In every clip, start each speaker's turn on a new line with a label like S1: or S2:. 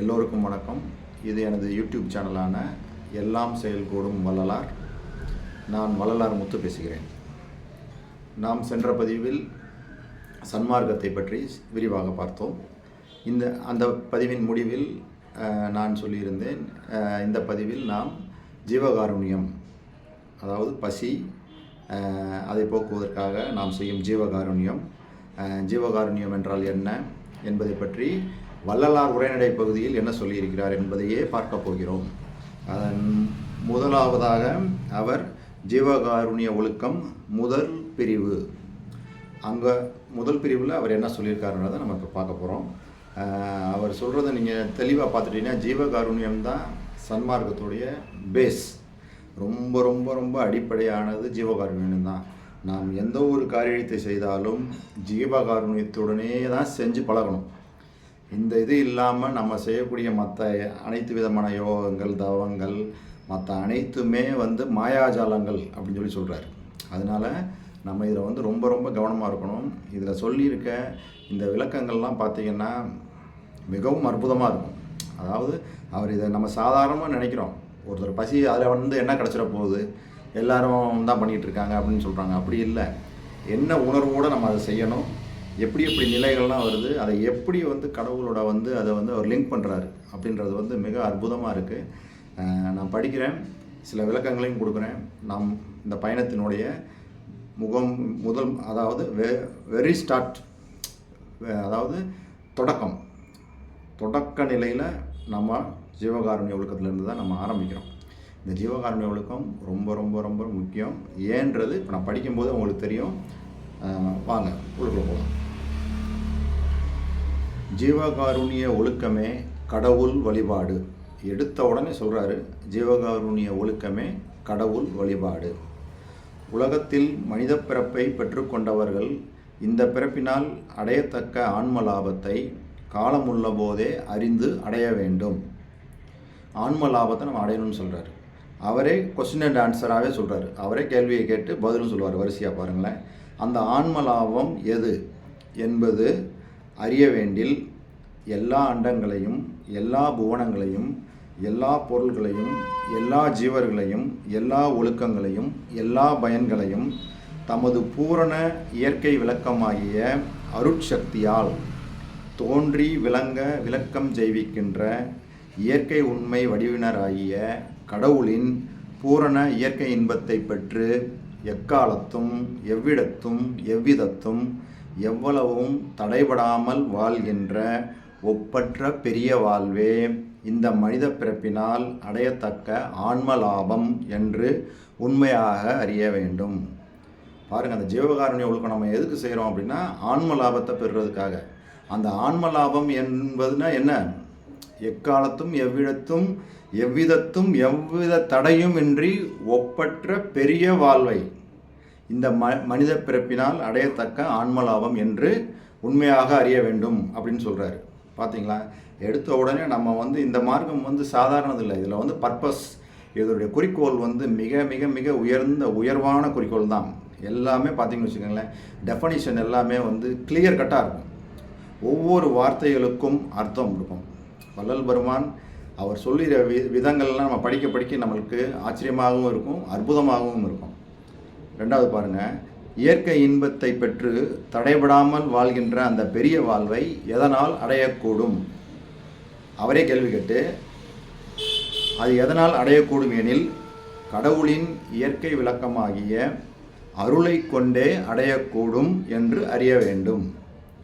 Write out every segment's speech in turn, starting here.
S1: எல்லோருக்கும் வணக்கம். இது எனது யூடியூப் சேனலான எல்லாம் செயல்கூடும் வள்ளலார். நான் வள்ளலார் முத்து பேசுகிறேன். நாம் சென்ற பதிவில் சன்மார்க்கத்தை பற்றி விரிவாக பார்த்தோம். இந்த அந்த பதிவின் முடிவில் நான் சொல்லியிருந்தேன் இந்த பதிவில் நாம் ஜீவகாருண்யம் அதாவது பசி அதை போக்குவதற்காக நாம் செய்யும் ஜீவகாருண்யம். ஜீவகாருண்யம் என்றால் என்ன என்பதை பற்றி வள்ளலார் உரைநடை பகுதியில் என்ன சொல்லியிருக்கிறார் என்பதையே பார்க்க போகிறோம். அதன் முதலாவதாக அவர் ஜீவகாருண்ய ஒழுக்கம் முதல் பிரிவு. அங்கே முதல் பிரிவில் அவர் என்ன சொல்லியிருக்காருன்றதை நம்ம இப்போ பார்க்க போகிறோம் அவர் சொல்கிறத நீங்கள் தெளிவாக பார்த்துட்டீங்கன்னா ஜீவகாருண்யம் தான் சன்மார்க்கத்துடைய பேஸ் ரொம்ப ரொம்ப ரொம்ப அடிப்படையானது ஜீவகாருண்யம் தான். நாம் எந்த ஒரு காரியத்தை செய்தாலும் ஜீவகாருண்யத்துடனே தான் செஞ்சு பழகணும். இந்த இது இல்லாமல் நம்ம செய்யக்கூடிய மற்ற அனைத்து விதமான யோகங்கள் தவங்கள் மற்ற அனைத்துமே வந்து மாயாஜாலங்கள் அப்படின்னு சொல்லி சொல்கிறாரு அதனால் நம்ம இதில் வந்து ரொம்ப ரொம்ப கவனமாக இருக்கணும். இதில் சொல்லியிருக்க இந்த விளக்கங்கள்லாம் பார்த்திங்கன்னா மிகவும் அற்புதமாக இருக்கும். அதாவது அவர் இதை நம்ம சாதாரணமாக நினைக்கிறோம். ஒருத்தர் பசி அதில் வந்து என்ன கிடச்சிட போகுது? எல்லாரும் தான் பண்ணிகிட்டு இருக்காங்க அப்படின்னு சொல்கிறாங்க அப்படி இல்லை. என்ன உணர்வோடு நம்ம அதை செய்யணும்? எப்படி எப்படி நிலைகள்லாம் வருது அதை எப்படி வந்து கடவுளோட வந்து அதை வந்து அவர் லிங்க் பண்ணுறாரு அப்படின்றது வந்து மிக அற்புதமாக இருக்குது நான் படிக்கிறேன் சில விளக்கங்களையும் கொடுக்குறேன். நாம் இந்த பயணத்தினுடைய முகம் முதல் அதாவது வெ வெரி ஸ்டார்ட் அதாவது தொடக்கம். தொடக்க நிலையில் நம்ம ஜீவகாருண்ய ஒழுக்கத்துலேருந்து தான் நம்ம ஆரம்பிக்கிறோம். இந்த ஜீவகாருண்ய ஒழுக்கம் ரொம்ப ரொம்ப ரொம்ப முக்கியம். ஏன்றது இப்போ நான் படிக்கும்போது உங்களுக்கு தெரியும். வாங்க உள்ளுக்குள்ள போகலாம் ஜீவகாருண்ய ஒழுக்கமே கடவுள் வழிபாடு. எடுத்த உடனே சொல்கிறாரு ஜீவகாருண்ய ஒழுக்கமே கடவுள் வழிபாடு. உலகத்தில் மனித பிறப்பை பெற்றுக்கொண்டவர்கள் இந்த பிறப்பினால் அடையத்தக்க ஆன்ம லாபத்தை காலமுள்ள போதே அறிந்து அடைய வேண்டும். ஆன்ம லாபத்தை நம்ம அடையணும்னு சொல்கிறாரு அவரே கொஸ்டின் அண்ட் ஆன்சராகவே சொல்கிறாரு அவரே கேள்வியை கேட்டு பதிலும் சொல்லுவார். வரிசையாக பாருங்களேன். அந்த ஆன்ம லாபம் எது? என்பது அறிய வேண்டில் எல்லா அண்டங்களையும் எல்லா புவனங்களையும் எல்லா பொருள்களையும் எல்லா ஜீவர்களையும் எல்லா ஒழுக்கங்களையும் எல்லா பயன்களையும் தமது பூரண இயற்கை விளக்கமாகிய அருட்சக்தியால் தோன்றி விளங்க விளக்கம் ஜெய்விக்கின்ற இயற்கை உண்மை வடிவினராகிய கடவுளின் பூரண இயற்கை இன்பத்தை பெற்று எக்காலத்தும் எவ்விடத்தும் எவ்விதத்தும் எவ்வளவும் தடைபடாமல் வாழ்கின்ற ஒப்பற்ற பெரிய வாழ்வே இந்த மனித பிறப்பினால் அடையத்தக்க ஆன்ம லாபம் என்று உண்மையாக அறிய வேண்டும். பாருங்கள் அந்த ஜீவகாரணிய ஒழுக்கம் நம்ம எதுக்கு செய்கிறோம் அப்படின்னா ஆன்ம லாபத்தை பெறுறதுக்காக. அந்த ஆன்ம லாபம் என்பதுனா என்ன? எக்காலத்தும் எவ்விடத்தும் எவ்விதத்தும் எவ்வித தடையும் இன்றி ஒப்பற்ற பெரிய வாழ்வை. இந்த ம மனித பிறப்பினால் அடையத்தக்க ஆன்மலாபம் என்று உண்மையாக அறிய வேண்டும் அப்படின்னு சொல்கிறாரு பார்த்தீங்களா எடுத்த உடனே நம்ம வந்து இந்த மார்க்கம் வந்து சாதாரணதில்லை. இதில் வந்து பர்பஸ் இதனுடைய குறிக்கோள் வந்து மிக மிக மிக உயர்ந்த உயர்வான குறிக்கோள் தான். எல்லாமே பார்த்தீங்கன்னு வச்சுக்கோங்களேன் டெஃபனிஷன் எல்லாமே வந்து கிளியர் கட்டாக இருக்கும். ஒவ்வொரு வார்த்தைகளுக்கும் அர்த்தம் இருக்கும். வள்ளல் பெருமான் அவர் சொல்லுகிற வி விதங்கள்லாம் நம்ம படிக்க படிக்க நம்மளுக்கு ஆச்சரியமாகவும் இருக்கும் அற்புதமாகவும் இருக்கும். ரெண்டாவது பாருங்க. இயற்கை இன்பத்தை பெற்று தடைபடாமல் வாழ்கின்ற அந்த பெரிய வாழ்வை எதனால் அடையக்கூடும்? அவரே கேள்வி கேட்டு அது எதனால் அடையக்கூடும் எனில் கடவுளின் இயற்கை விளக்கமாகிய அருளை கொண்டே அடையக்கூடும் என்று அறிய வேண்டும்.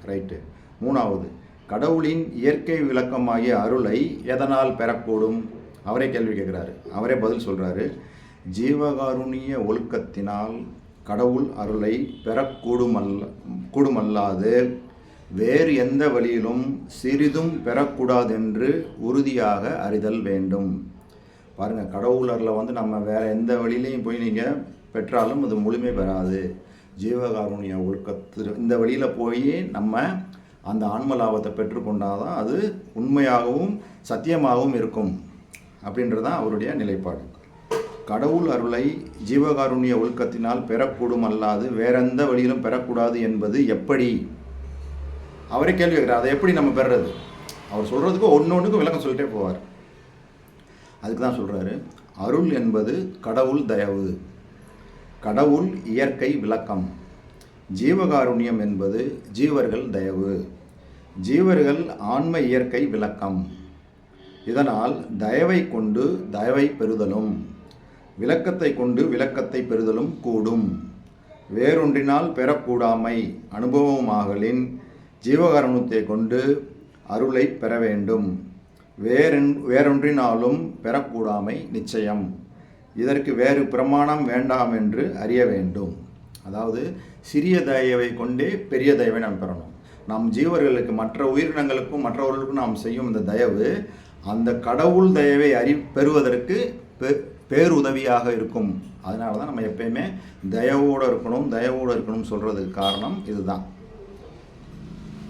S1: ரைட்டு. மூணாவது கடவுளின் இயற்கை விளக்கமாகிய அருளை எதனால் பெறக்கூடும்? அவரே கேள்வி கேட்குறாரு. அவரே பதில் சொல்கிறாரு ஜீவகாருண்ய ஒழுக்கத்தினால் கடவுள் அருளை பெறக்கூடுமல்ல கூடுமல்லாது வேறு எந்த வழியிலும் சிறிதும் பெறக்கூடாதென்று உறுதியாக அறிதல் வேண்டும். பாருங்கள் அருளை வந்து நம்ம வேறு எந்த வழியிலையும் போய் நீங்கள் பெற்றாலும் அது முழுமை பெறாது. ஜீவகாருண்ய ஒழுக்கத்து இந்த வழியில் போய் நம்ம அந்த ஆன்ம லாபத்தை பெற்றுக்கொண்டால் தான் அது உண்மையாகவும் சத்தியமாகவும் இருக்கும். அப்படின்றது தான் அவருடைய நிலைப்பாடு. கடவுள் அருளை ஜீவகாருண்ய ஒழுக்கத்தினால் பெறக்கூடும் அல்லாது வேறெந்த வழியிலும் பெறக்கூடாது என்பது எப்படி? அவரே கேள்வி கேட்குறார் அதை எப்படி நம்ம பெறுறது? அவர் சொல்கிறதுக்கு ஒன்று ஒன்றுக்கும் விளக்கம் சொல்லிட்டே போவார். அதுக்கு தான் சொல்கிறாரு அருள் என்பது கடவுள் தயவு. கடவுள் இயற்கை விளக்கம். ஜீவகாருண்யம் என்பது ஜீவர்கள் தயவு. ஜீவர்கள் ஆன்ம இயற்கை விளக்கம். இதனால் தயவை கொண்டு தயவை பெறுதலும். விளக்கத்தை கொண்டு விளக்கத்தை பெறுதலும் கூடும். வேறொன்றினால் பெறக்கூடாமை அனுபவமாகலின் ஜீவகரணத்தை கொண்டு அருளை பெற வேண்டும். வேறென் வேறொன்றினாலும் பெறக்கூடாமை நிச்சயம். இதற்கு வேறு பிரமாணம் வேண்டாம் என்று அறிய வேண்டும். அதாவது சிறிய தயவை கொண்டே பெரிய தயவை நாம் பெறணும். நம் ஜீவர்களுக்கு மற்ற உயிரினங்களுக்கும் மற்றவர்களுக்கும் நாம் செய்யும் இந்த தயவு அந்த கடவுள் தயவை அறி பெறுவதற்கு பெ பேருதவியாக இருக்கும். அதனால தான் நம்ம எப்பயுமே தயவோடு இருக்கணும் தயவோடு இருக்கணும் சொல்கிறதுக்கு காரணம் இதுதான்.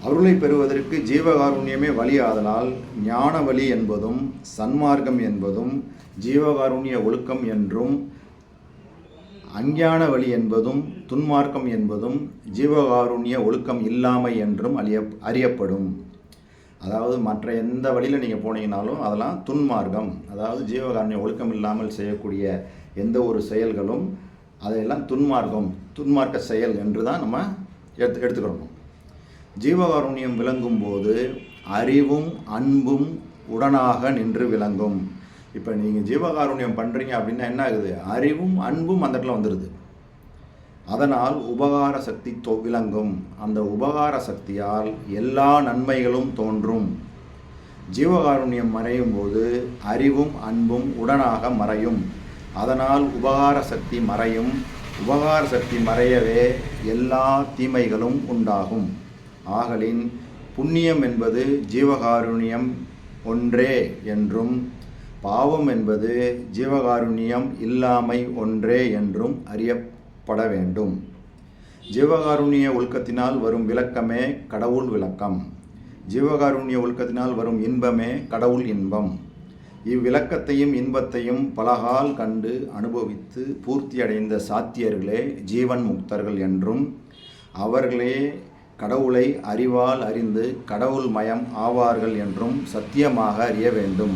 S1: அருளை பெறுவதற்கு ஜீவகாருண்யமே வழி ஆதலால் ஞான வழி என்பதும் சன்மார்க்கம் என்பதும் ஜீவகாருண்ய ஒழுக்கம் என்றும் அஞ்ஞான வழி என்பதும் துன்மார்க்கம் என்பதும் ஜீவகாருண்ய ஒழுக்கம் இல்லாமை என்றும் அறிய அறியப்படும். அதாவது மற்ற எந்த வழியில் நீங்கள் போனீங்கனாலும் அதெல்லாம் துன்மார்க்கம். அதாவது ஜீவகாருண்ய ஒழுக்கம் இல்லாமல் செய்யக்கூடிய எந்த ஒரு செயல்களும் அதையெல்லாம் துன்மார்க்கம் துன்மார்க்க செயல் என்று தான் நம்ம எடுத்து எடுத்துக்கிறோம் ஜீவகாருண்யம் விளங்கும் போது அறிவும் அன்பும் உடனாக நின்று விளங்கும். இப்போ நீங்கள் ஜீவகாருண்யம் பண்ணுறீங்க அப்படின்னா என்ன ஆகுது? அறிவும் அன்பும் அந்த இடத்துல வந்துடுது அதனால் உபகார சக்தி தொ விளங்கும். அந்த உபகார சக்தியால் எல்லா நன்மைகளும் தோன்றும். ஜீவகாருண்யம் மறையும் போது அறிவும் அன்பும் உடனாக மறையும். அதனால் உபகார சக்தி மறையும். உபகார சக்தி மறையவே எல்லா தீமைகளும் உண்டாகும். ஆகலின் புண்ணியம் என்பது ஜீவகாருண்யம் ஒன்றே என்றும் பாவம் என்பது ஜீவகாருண்யம் இல்லாமை ஒன்றே என்றும் பட வேண்டும். ஜீவகாருண்ய ஒழுக்கத்தினால் வரும் விளக்கமே கடவுள் விளக்கம். ஜீவகாருண்ய ஒழுக்கத்தினால் வரும் இன்பமே கடவுள் இன்பம். இவ்விளக்கத்தையும் இன்பத்தையும் பலகால் கண்டு அனுபவித்து பூர்த்தி அடைந்த சாத்தியர்களே ஜீவன் முக்தர்கள் என்றும் அவர்களே கடவுளை அறிவால் அறிந்து கடவுள் மயம் ஆவார்கள் என்றும் சத்தியமாக அறிய வேண்டும்.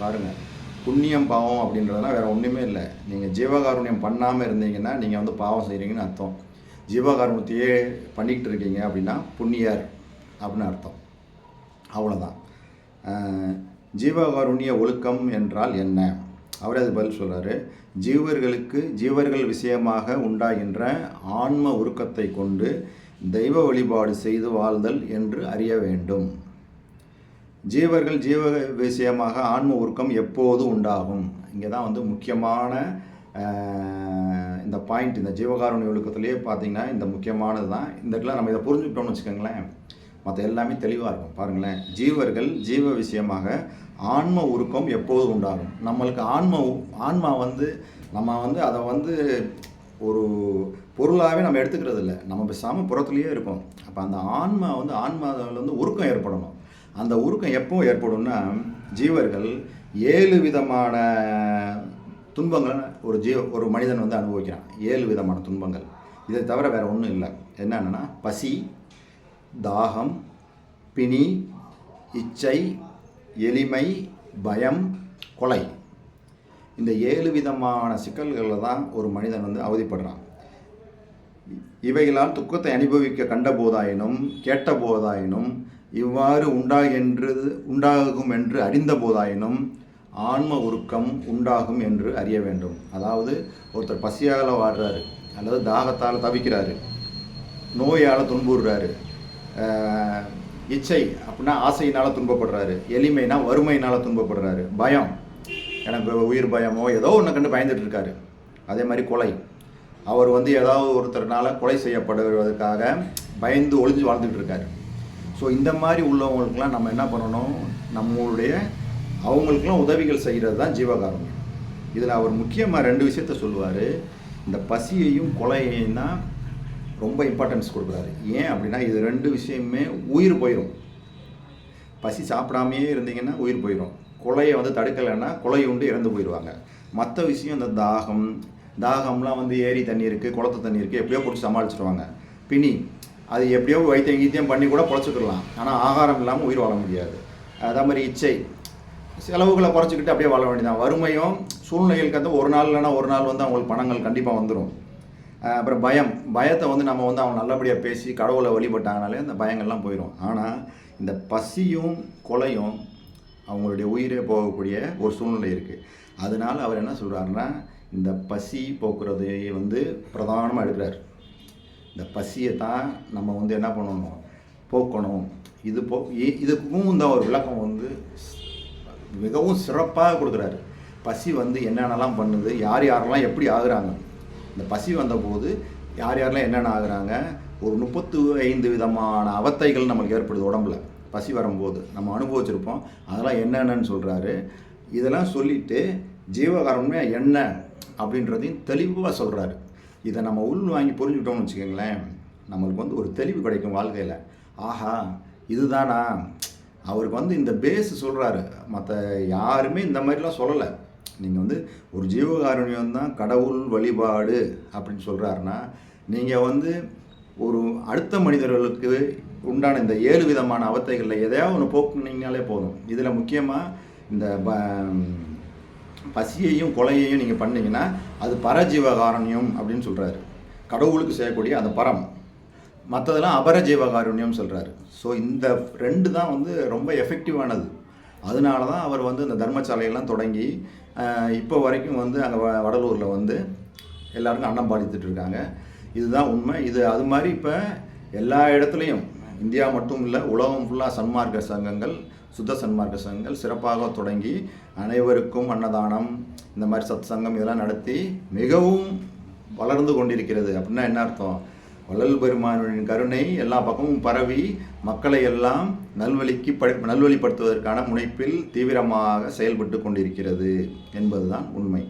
S1: பாருங்கள் புண்ணியம் பாவம் அப்படின்றதுலாம் வேறு ஒன்றுமே இல்லை. நீங்கள் ஜீவகாருண்யம் பண்ணாமல் இருந்தீங்கன்னா நீங்கள் வந்து பாவம் செய்கிறீங்கன்னு அர்த்தம். ஜீவகாருண்யத்தையே பண்ணிக்கிட்டு இருக்கீங்க அப்படின்னா புண்ணியர் அப்படின்னு அர்த்தம். அவ்வளோதான் ஜீவகாருண்ய ஒழுக்கம் என்றால் என்ன? அவரே அது பதில் சொல்கிறாரு ஜீவர்களுக்கு ஜீவர்கள் விஷயமாக உண்டாகின்ற ஆன்ம உருக்கத்தை கொண்டு தெய்வ வழிபாடு செய்து வாழ்தல் என்று அறிய வேண்டும். ஜீவர்கள் ஜீவ விஷயமாக ஆன்ம உருக்கம் எப்போது உண்டாகும்? இங்கே தான் வந்து முக்கியமான இந்த பாயிண்ட் இந்த ஜீவகாருண்ய ஒழுக்கத்திலேயே பார்த்தீங்கன்னா இந்த முக்கியமானது தான் இந்த இடத்துல நம்ம இதை புரிஞ்சுக்கிட்டோம்னு வச்சுக்கோங்களேன். மற்ற எல்லாமே தெளிவாக இருக்கும். பாருங்களேன். ஜீவர்கள் ஜீவ விஷயமாக ஆன்ம உருக்கம் எப்போது உண்டாகும்? நம்மளுக்கு ஆன்ம உ- ஆன்மா வந்து நம்ம வந்து அதை வந்து ஒரு பொருளாகவே நம்ம எடுத்துக்கிறது இல்லை நம்ம பேசாமல் புறத்துலேயே இருக்கும். அப்போ அந்த ஆன்மா வந்து ஆன்மாவில் வந்து உருக்கம் ஏற்படணும். அந்த உருக்கம் எப்போ ஏற்படும்னா ஜீவர்கள் ஏழு விதமான துன்பங்கள் ஒரு ஜீவ ஒரு மனிதன் வந்து அனுபவிக்கிறான். ஏழு விதமான துன்பங்கள். இதை தவிர வேறு ஒன்றும் இல்லை. என்னென்னா பசி தாகம் பிணி இச்சை எளிமை பயம் கொலை. இந்த ஏழு விதமான சிக்கல்களில் தான் ஒரு மனிதன் வந்து அவதிப்படுறான். இவைகளால் துக்கத்தை அனுபவிக்க கண்ட போதாயினும் கேட்ட போதாயினும் இவ்வாறு உண்டாகென்றது உண்டாகும் என்று அறிந்த போதாயினும் ஆன்ம உருக்கம் உண்டாகும் என்று அறிய வேண்டும். அதாவது ஒருத்தர் பசியால் வாடுறாரு அல்லது தாகத்தால் தவிக்கிறாரு நோயால் துன்புறுறாரு இச்சை அப்படின்னா ஆசையினால் துன்பப்படுறாரு எளிமைனா வறுமையினால் துன்பப்படுறாரு பயம் எனக்கு உயிர் பயமோ ஏதோ ஒன்று கண்டு பயந்துட்டு இருக்காரு. அதே மாதிரி கொலை. அவர் வந்து ஏதாவது ஒருத்தர்னால கொலை செய்யப்படுவதற்காக பயந்து ஒளிஞ்சு வாழ்ந்துட்டு இருக்காரு ஸோ இந்த மாதிரி உள்ளவங்களுக்கெல்லாம் நம்ம என்ன பண்ணணும்? நம்மளுடைய அவங்களுக்கெல்லாம் உதவிகள் செய்கிறது தான் ஜீவகாரம் இதில் அவர் முக்கியமாக ரெண்டு விஷயத்த சொல்லுவார். இந்த பசியையும் கொலையையும் தான் ரொம்ப இம்பார்ட்டன்ஸ் கொடுக்குறாரு. ஏன் அப்படின்னா இது ரெண்டு விஷயமே உயிர் போயிடும் பசி சாப்பிடாமையே இருந்தீங்கன்னா உயிர் போயிடும் கொலையை வந்து தடுக்கலைன்னா கொலை உண்டு இறந்து போயிடுவாங்க. மற்ற விஷயம் இந்த தாகம் தாகம்லாம் வந்து ஏரி தண்ணி இருக்குது குளத்து தண்ணி இருக்குது எப்படியோ பிடிச்சி சமாளிச்சிடுவாங்க பிணி அது எப்படியோ வைத்தியம் கீத்தியம் பண்ணி கூட பொழைச்சிக்கலாம் ஆனால் ஆகாரம் இல்லாமல் உயிர் வாழ முடியாது. அதே மாதிரி இச்சை. செலவுகளை குறைச்சிக்கிட்டு அப்படியே வாழ வேண்டியதான் வறுமையும் சூழ்நிலைகளுக்கு வந்து ஒரு நாள் இல்லைனா ஒரு நாள் வந்து அவங்களுக்கு பணங்கள் கண்டிப்பாக வந்துடும் அப்புறம் பயம். பயத்தை வந்து நம்ம வந்து அவங்க நல்லபடியாக பேசி கடவுளை வழிபட்டாங்கனாலே அந்த பயங்கள்லாம் போயிடும் ஆனால் இந்த பசியும் கொலையும் அவங்களுடைய உயிரே போகக்கூடிய ஒரு சூழ்நிலை இருக்குது அதனால் அவர் என்ன சொல்கிறாருன்னா இந்த பசி போக்குறதை வந்து பிரதானமாக எடுக்கிறார். இந்த பசியை தான் நம்ம வந்து என்ன பண்ணணும்? போக்கணும். இது போ இதுக்கும் இந்த ஒரு விளக்கம் வந்து மிகவும் சிறப்பாக கொடுக்குறாரு. பசி வந்து என்னென்னலாம் பண்ணுது? யார் யாரெல்லாம் எப்படி ஆகுறாங்க? இந்த பசி வந்தபோது யார் யாரெல்லாம் என்னென்ன ஆகுறாங்க? ஒரு முப்பத்து ஐந்து விதமான அவத்தைகள் நமக்கு ஏற்படுது உடம்புல. பசி வரும்போது நம்ம அனுபவிச்சிருப்போம். அதெல்லாம் என்னென்னன்னு சொல்கிறாரு இதெல்லாம் சொல்லிவிட்டு ஜீவகாரண்மே என்ன? அப்படின்றதையும் தெளிவாக சொல்கிறாரு இதை நம்ம உள் வாங்கி புரிஞ்சுக்கிட்டோம்னு வச்சுக்கோங்களேன் நம்மளுக்கு வந்து ஒரு தெளிவு கிடைக்கும் வாழ்க்கையில். ஆஹா இதுதானா? அவருக்கு வந்து இந்த பேஸ் சொல்கிறாரு மற்ற யாருமே இந்த மாதிரிலாம் சொல்லலை. நீங்கள் வந்து ஒரு ஜீவகாருண்யம் தான் கடவுள் வழிபாடு அப்படின்னு சொல்கிறாருன்னா நீங்கள் வந்து ஒரு அடுத்த மனிதர்களுக்கு உண்டான இந்த ஏழு விதமான அவத்தைகளில் எதையாவது ஒன்று போக்குனீங்கனாலே போதும். இதில் முக்கியமாக இந்த ப பசியையும் கொலையையும் நீங்கள் பண்ணீங்கன்னா அது பரஜீவகாருண்யம் அப்படின்னு சொல்கிறாரு கடவுளுக்கு செய்யக்கூடிய அந்த பரம். மற்றதெல்லாம் அபரஜீவகாருண்யம் சொல்கிறாரு ஸோ இந்த ரெண்டு தான் வந்து ரொம்ப எஃபெக்டிவானது அதனால தான் அவர் வந்து இந்த தர்மசாலையெல்லாம் தொடங்கி இப்போ வரைக்கும் வந்து அங்கே வ வடலூரில் வந்து எல்லாருக்கும் அன்னம் பாதித்துட்டு இருக்காங்க. இதுதான் உண்மை. இது அது மாதிரி இப்போ எல்லா இடத்துலையும் இந்தியா மட்டும் இல்லை உலகம் ஃபுல்லாக சன்மார்க்க சங்கங்கள் சுத்த சன்மார்க்க சங்கங்கள் சிறப்பாக தொடங்கி அனைவருக்கும் அன்னதானம் இந்த மாதிரி சத் சங்கம் இதெல்லாம் நடத்தி மிகவும் வளர்ந்து கொண்டிருக்கிறது. அப்படின்னா என்ன அர்த்தம்? வள்ளல் பெருமானின் கருணை எல்லா பக்கமும் பரவி மக்களை எல்லாம் நல்வழிக்கு படி நல்வழிப்படுத்துவதற்கான முனைப்பில் தீவிரமாக செயல்பட்டு கொண்டிருக்கிறது என்பதுதான் உண்மை.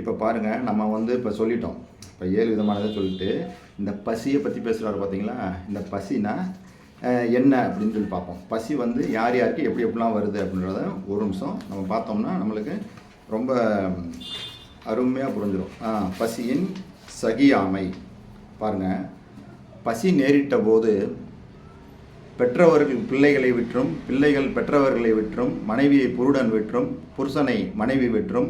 S1: இப்போ பாருங்கள் நம்ம வந்து இப்போ சொல்லிட்டோம். இப்போ ஏழு விதமானதை சொல்லிட்டு இந்த பசியை பற்றி பேசுகிறாரு பார்த்தீங்களா இந்த பசினா என்ன அப்படின்னு சொல்லி பார்ப்போம். பசி வந்து யார் யாருக்கு எப்படி எப்படிலாம் வருது அப்படின்றத ஒரு நிமிஷம் நம்ம பார்த்தோம்னா நம்மளுக்கு ரொம்ப அருமையாக புரிஞ்சிடும் ஆ, பசியின் சகியாமை. பாருங்கள் பசி நேரிட்ட போது பெற்றவர்கள் பிள்ளைகளை விற்றும் பிள்ளைகள் பெற்றவர்களை விற்றும் மனைவியை புருடன் விற்றும் புருஷனை மனைவி விற்றும்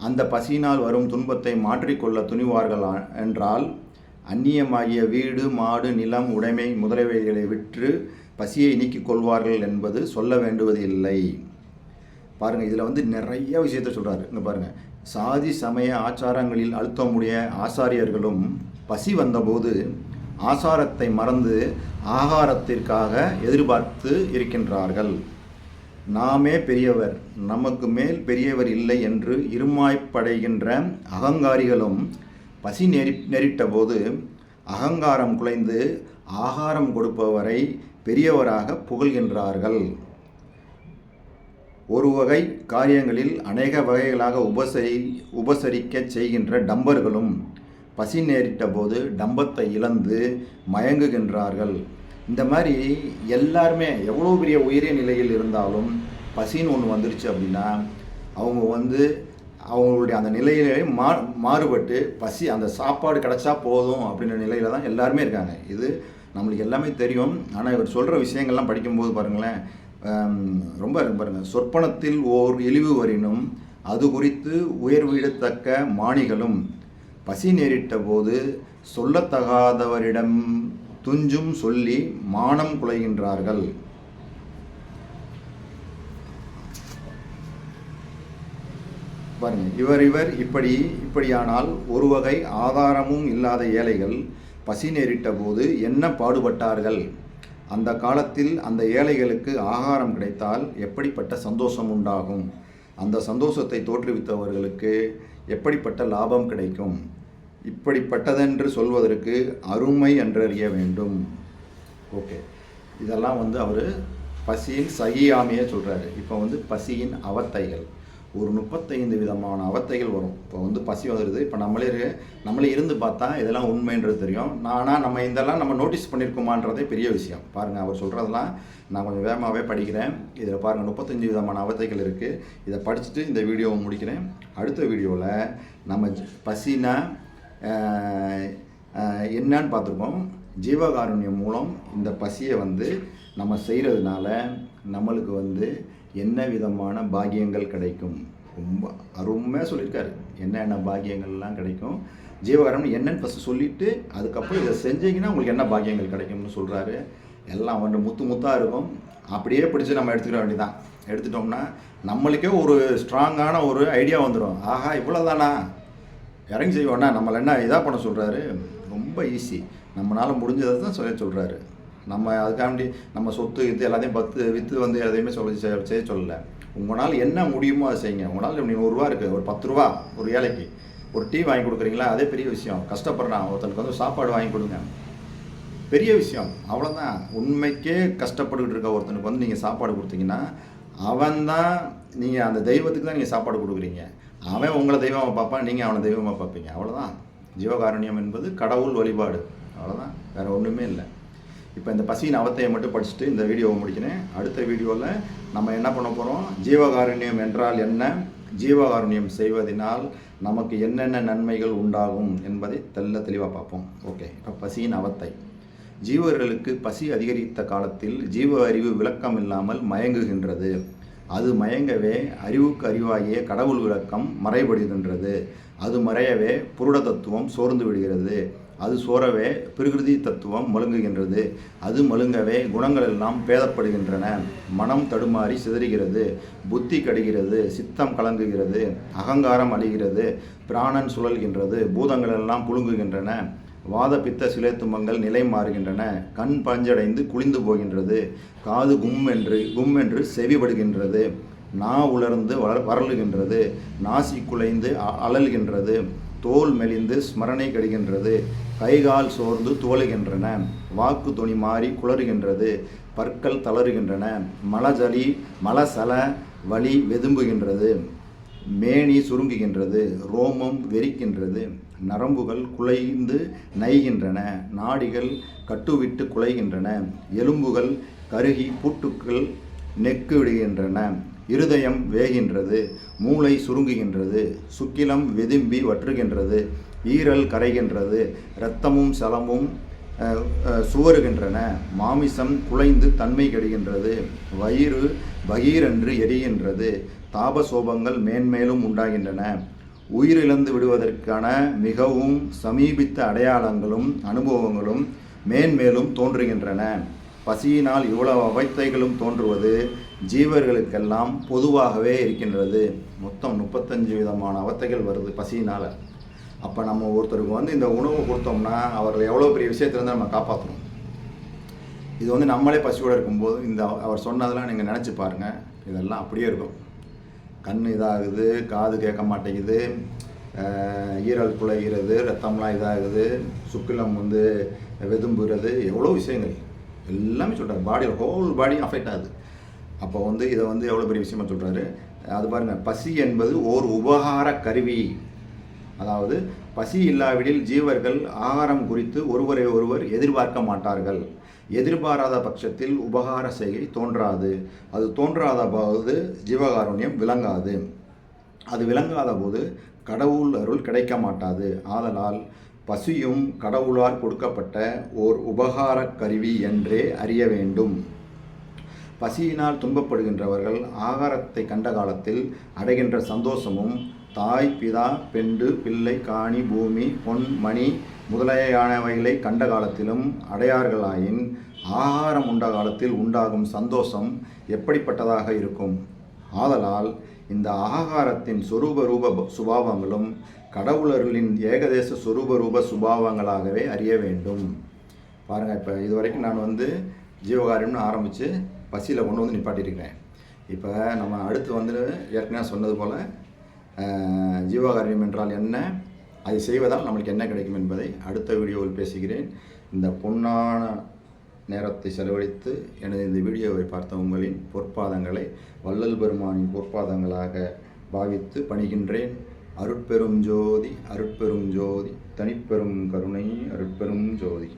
S1: அந்த பசியினால் வரும் துன்பத்தை மாற்றிக்கொள்ள துணிவார்கள் என்றால் அந்நியமாகிய வீடு மாடு நிலம் உடைமை முதலியவைகளை விற்று பசியை நீக்கிக் கொள்வார்கள் என்பது சொல்ல வேண்டுவது இல்லை. பாருங்கள் இதில் வந்து நிறைய விஷயத்த சொல்கிறாரு இங்கே பாருங்கள் சாதி சமய ஆச்சாரங்களில் அழுத்தமுடைய ஆசாரியர்களும் பசி வந்தபோது ஆசாரத்தை மறந்து ஆகாரத்திற்காக எதிர்பார்த்து இருக்கின்றார்கள். நாமே பெரியவர் நமக்கு மேல் பெரியவர் இல்லை என்று இருமாய்ப்படைகின்ற அகங்காரிகளும் பசி நெறி நெரிட்ட போது அகங்காரம் குலைந்து ஆகாரம் கொடுப்பவரை பெரியவராக புகழ்கின்றார்கள். ஒரு வகை காரியங்களில் அநேக வகைகளாக உபசரி உபசரிக்கச் செய்கின்ற டம்பர்களும் பசி நேரிட்ட போது டம்பத்தை இழந்து மயங்குகின்றார்கள். இந்த மாதிரி எல்லாருமே எவ்வளோ பெரிய உயரிய நிலையில் இருந்தாலும் பசின்னு ஒன்று வந்துருச்சு அப்படின்னா அவங்க வந்து அவங்களுடைய அந்த நிலையிலே மா மாறுபட்டு பசி அந்த சாப்பாடு கிடச்சா போதும் அப்படின்ற நிலையில தான் எல்லாருமே இருக்காங்க. இது நம்மளுக்கு எல்லாமே தெரியும். ஆனால் இவர் சொல்கிற விஷயங்கள்லாம் படிக்கும்போது பாருங்களேன் ரொம்ப பாருங்கள் சொற்பனத்தில் ஓர் இழிவு வரினும் அது குறித்து உயர்விடத்தக்க மாணிகளும் பசி நேரிட்ட போது சொல்லத்தகாதவரிடம் துஞ்சும் சொல்லி மானம் குலைகின்றார்கள். பாருங்க. இவர் இவர் இப்படி இப்படியானால் ஒரு வகை ஆதாரமும் இல்லாத ஏழைகள் பசி நேரிட்ட போது என்ன பாடுபட்டார்கள்? அந்த காலத்தில் அந்த ஏழைகளுக்கு ஆகாரம் கிடைத்தால் எப்படிப்பட்ட சந்தோஷம் உண்டாகும்? அந்த சந்தோஷத்தை தோற்றுவித்தவர்களுக்கு எப்படிப்பட்ட லாபம் கிடைக்கும்? இப்படிப்பட்டதென்று சொல்வதற்கு அருமை என்றறிய வேண்டும். ஓகே. இதெல்லாம் வந்து அவர் பசியின் சகியாமையே சொல்கிறாரு இப்போ வந்து பசியின் அவத்தைகள். ஒரு முப்பத்தைந்து விதமான அவத்தைகள் வரும். இப்போ வந்து பசி வந்துடுது இப்போ நம்மளே நம்மளே இருந்து பார்த்தா இதெல்லாம் உண்மைன்றது தெரியும். ஆனால் நம்ம இதெல்லாம் நம்ம நோட்டீஸ் பண்ணியிருக்கோமான்றதே பெரிய விஷயம். பாருங்கள் அவர் சொல்கிறதெல்லாம் நான் கொஞ்சம் வேகமாகவே படிக்கிறேன். இதில் பாருங்கள் முப்பத்தஞ்சு விதமான அவத்தைகள் இருக்குது இதை படிச்சுட்டு இந்த வீடியோவை முடிக்கிறேன். அடுத்த வீடியோவில் நம்ம ஜ- பசினா என்னன்னு பார்த்துருக்கோம் ஜீவகாருண்யம் மூலம் இந்த பசியை வந்து நம்ம செய்கிறதுனால நம்மளுக்கு வந்து என்ன விதமான பாக்கியங்கள் கிடைக்கும்? ரொம்ப அருமையாக சொல்லியிருக்காரு. என்னென்ன பாக்கியங்கள்லாம் கிடைக்கும்? ஜீவகாருண்யம் என்னன்னு ஃபஸ்ட்டு சொல்லிவிட்டு அதுக்கப்புறம் இதை செஞ்சீங்கன்னா உங்களுக்கு என்ன பாக்கியங்கள் கிடைக்கும்னு சொல்கிறாரு எல்லாம் வந்து முத்து முத்தாக இருக்கும். அப்படியே பிடிச்சி நம்ம எடுத்துக்கிற வேண்டியதான் எடுத்துட்டோம்னா நம்மளுக்கே ஒரு ஸ்ட்ராங்கான ஒரு ஐடியா வந்துடும் ஆஹா இவ்வளோதானா இறங்கி செய்வோம்னா நம்மளை என்ன இதாக பண்ண சொல்கிறாரு ரொம்ப ஈஸி நம்மளால் முடிஞ்சதை தான் சொல்ல சொல்கிறாரு நம்ம அதுக்காண்டி நம்ம சொத்து இது எல்லாத்தையும் பத்து விற்று வந்து எதையுமே சொல்ல செய்ய சொல்லலை. உங்களால் என்ன முடியுமோ அதை செய்யுங்க. உங்களால் இப்படி நூறுரூவா இருக்குது ஒரு பத்து ரூபா ஒரு ஏழைக்கு. ஒரு டீ வாங்கி கொடுக்குறீங்களா? அதே பெரிய விஷயம். கஷ்டப்படுறான் ஒருத்தனுக்கு வந்து சாப்பாடு வாங்கி கொடுங்க. பெரிய விஷயம். அவ்வளோதான் உண்மைக்கே கஷ்டப்பட்டுக்கிட்டு இருக்க ஒருத்தனுக்கு வந்து நீங்கள் சாப்பாடு கொடுத்தீங்கன்னா அவன்தான் நீங்கள் அந்த தெய்வத்துக்கு தான் நீங்கள் சாப்பாடு கொடுக்குறீங்க. அவன் உங்களை தெய்வமாக பார்ப்பான் நீங்கள் அவனை தெய்வமாக பார்ப்பீங்க. அவ்வளோதான் ஜீவகாருண்யம் என்பது கடவுள் வழிபாடு. அவ்வளோதான் வேறு ஒன்றுமே இல்லை. இப்போ இந்த பசியின் அவத்தையை மட்டும் படிச்சுட்டு இந்த வீடியோவை முடிக்கிறேன். அடுத்த வீடியோவில் நம்ம என்ன பண்ண போகிறோம் ஜீவகாருண்யம் என்றால் என்ன? ஜீவகாருண்யம் செய்வதனால் நமக்கு என்னென்ன நன்மைகள் உண்டாகும் என்பதை தெல்ல தெளிவாக பார்ப்போம். ஓகே இப்போ பசியின் அவத்தை. ஜீவர்களுக்கு பசி அதிகரித்த காலத்தில் ஜீவ அறிவு விளக்கம் இல்லாமல் மயங்குகின்றது. அது மயங்கவே அறிவுக்கு அறிவாகிய கடவுள் விளக்கம் மறைபடுகின்றது. அது மறையவே புருட தத்துவம் சோர்ந்து விடுகிறது. அது சோரவே பிரகிருதி தத்துவம் மழுங்குகின்றது. அது மழுங்கவே குணங்கள் எல்லாம் பேதப்படுகின்றன. மனம் தடுமாறி சிதறுகிறது. புத்தி கடுகிறது. சித்தம் கலங்குகிறது. அகங்காரம் அழிகிறது. பிராணன் சுழல்கின்றது. பூதங்கள் எல்லாம் புழுங்குகின்றன. வாத பித்த சிலேத்துமங்கள் நிலை மாறுகின்றன. கண் பஞ்சடைந்து குளிந்து போகின்றது. காது கும் என்று கும் என்று செவிபடுகின்றது. நா உலர்ந்து வள வரலுகின்றது. நாசி குலைந்து அ- அழல்கின்றது. தோல் மெலிந்து ஸ்மரணை கெடுகின்றது. கைகால் சோர்ந்து துவளுகின்றன வாக்கு துணி மாறி குளறுகின்றது. பற்கள் தளறுகின்றன மலஜலி மலசல வலி வெதும்புகின்றது. மேனி சுருங்குகின்றது. ரோமம் வெறிக்கின்றது. நரம்புகள் குலைந்து நைகின்றன. நாடிகள் கட்டுவிட்டு குலைகின்றன எலும்புகள் கருகி பூட்டுக்கள் நெக்கு விடுகின்றன. இருதயம் வேகின்றது மூளை சுருங்குகின்றது சுக்கிலம் விதும்பி வற்றுகின்றது ஈரல் கரைகின்றது இரத்தமும் சலமும் சுவருகின்றன மாமிசம் குலைந்து தன்மை கெடுகின்றது வயிறு பகீரென்று எரிகின்றது தாபசோபங்கள் மேன்மேலும் உண்டாகின்றன. உயிரிழந்து விடுவதற்கான மிகவும் சமீபித்த அடையாளங்களும் அனுபவங்களும் மேன்மேலும் தோன்றுகின்றன. பசியினால் இவ்வளவு அவத்தைகளும் தோன்றுவது ஜீவர்களுக்கெல்லாம் பொதுவாகவே இருக்கின்றது. மொத்தம் முப்பத்தஞ்சு விதமான அவத்தைகள் வருது பசியினால். அப்போ நம்ம ஒருத்தருக்கு வந்து இந்த உணவு கொடுத்தோம்னா அவர் எவ்வளோ பெரிய விஷயத்துலேருந்து நம்ம காப்பாற்றணும் இது வந்து நம்மளே பசியோடு இருக்கும்போது இந்த அவர் சொன்னதெல்லாம் நீங்கள் நினச்சி பாருங்கள் இதெல்லாம் அப்படியே இருக்கும். கண் இதாகுது காது கேட்க மாட்டேங்குது ஈரல் குலைகிறது ரத்தம்லாம் இதாகுது சுக்கிலம் வந்து வெதும்புகிறது எவ்வளோ விஷயங்கள். எல்லாமே சொல்கிறார் பாடி ஹோல் பாடி அஃபெக்ட் ஆகுது. அப்போ வந்து இதை வந்து எவ்வளோ பெரிய விஷயமா சொல்கிறாரு அது பாருங்கள் பசி என்பது ஓர் உபகார கருவி. அதாவது பசி இல்லாவிடில் ஜீவர்கள் ஆகாரம் குறித்து ஒருவரை ஒருவர் எதிர்பார்க்க மாட்டார்கள். எதிர்பாராத பட்சத்தில் உபகார செய்கை தோன்றாது. அது தோன்றாத போது ஜீவகாருண்யம் விளங்காது. அது விளங்காத போது கடவுள் அருள் கிடைக்க மாட்டாது. ஆதலால் பசியும் கடவுளால் கொடுக்கப்பட்ட ஓர் உபகார கருவி என்றே அறிய வேண்டும். பசியினால் துன்பப்படுகின்றவர்கள் ஆகாரத்தை கண்ட காலத்தில் அடைகின்ற சந்தோஷமும் தாய் பிதா பெண்டு பிள்ளை காணி பூமி பொன் மணி முதலியானவைகளை கண்ட காலத்திலும் அடையார்களாயின் ஆகாரம் உண்ட காலத்தில் உண்டாகும் சந்தோஷம் எப்படிப்பட்டதாக இருக்கும்? ஆதலால் இந்த ஆகாரத்தின் சொரூப ரூப சுபாவங்களும் கடவுளர்களின் ஏகதேச சொரூப ரூப சுபாவங்களாகவே அறிய வேண்டும். பாருங்கள் இப்போ இதுவரைக்கும் நான் வந்து ஜீவகாரியம்னு ஆரம்பித்து பசியில் கொண்டு வந்து நிப்பாட்டியிருக்கிறேன் இப்போ நம்ம அடுத்து வந்து ஏற்கனவே சொன்னது போல் ஜீவகாரியம் என்றால் என்ன? அதை செய்வதால் நம்மளுக்கு என்ன கிடைக்கும் என்பதை அடுத்த வீடியோவில் பேசுகிறேன். இந்த பொன்னான நேரத்தை செலவழித்து எனது இந்த வீடியோவை பார்த்த உங்களின் பொற்பாதங்களை வள்ளல் பெருமானின் பொற்பாதங்களாக பாவித்து பணிகின்றேன். அருட்பெரும் ஜோதி அருட்பெரும் ஜோதி தனிப்பெரும் கருணை அருட்பெரும் ஜோதி.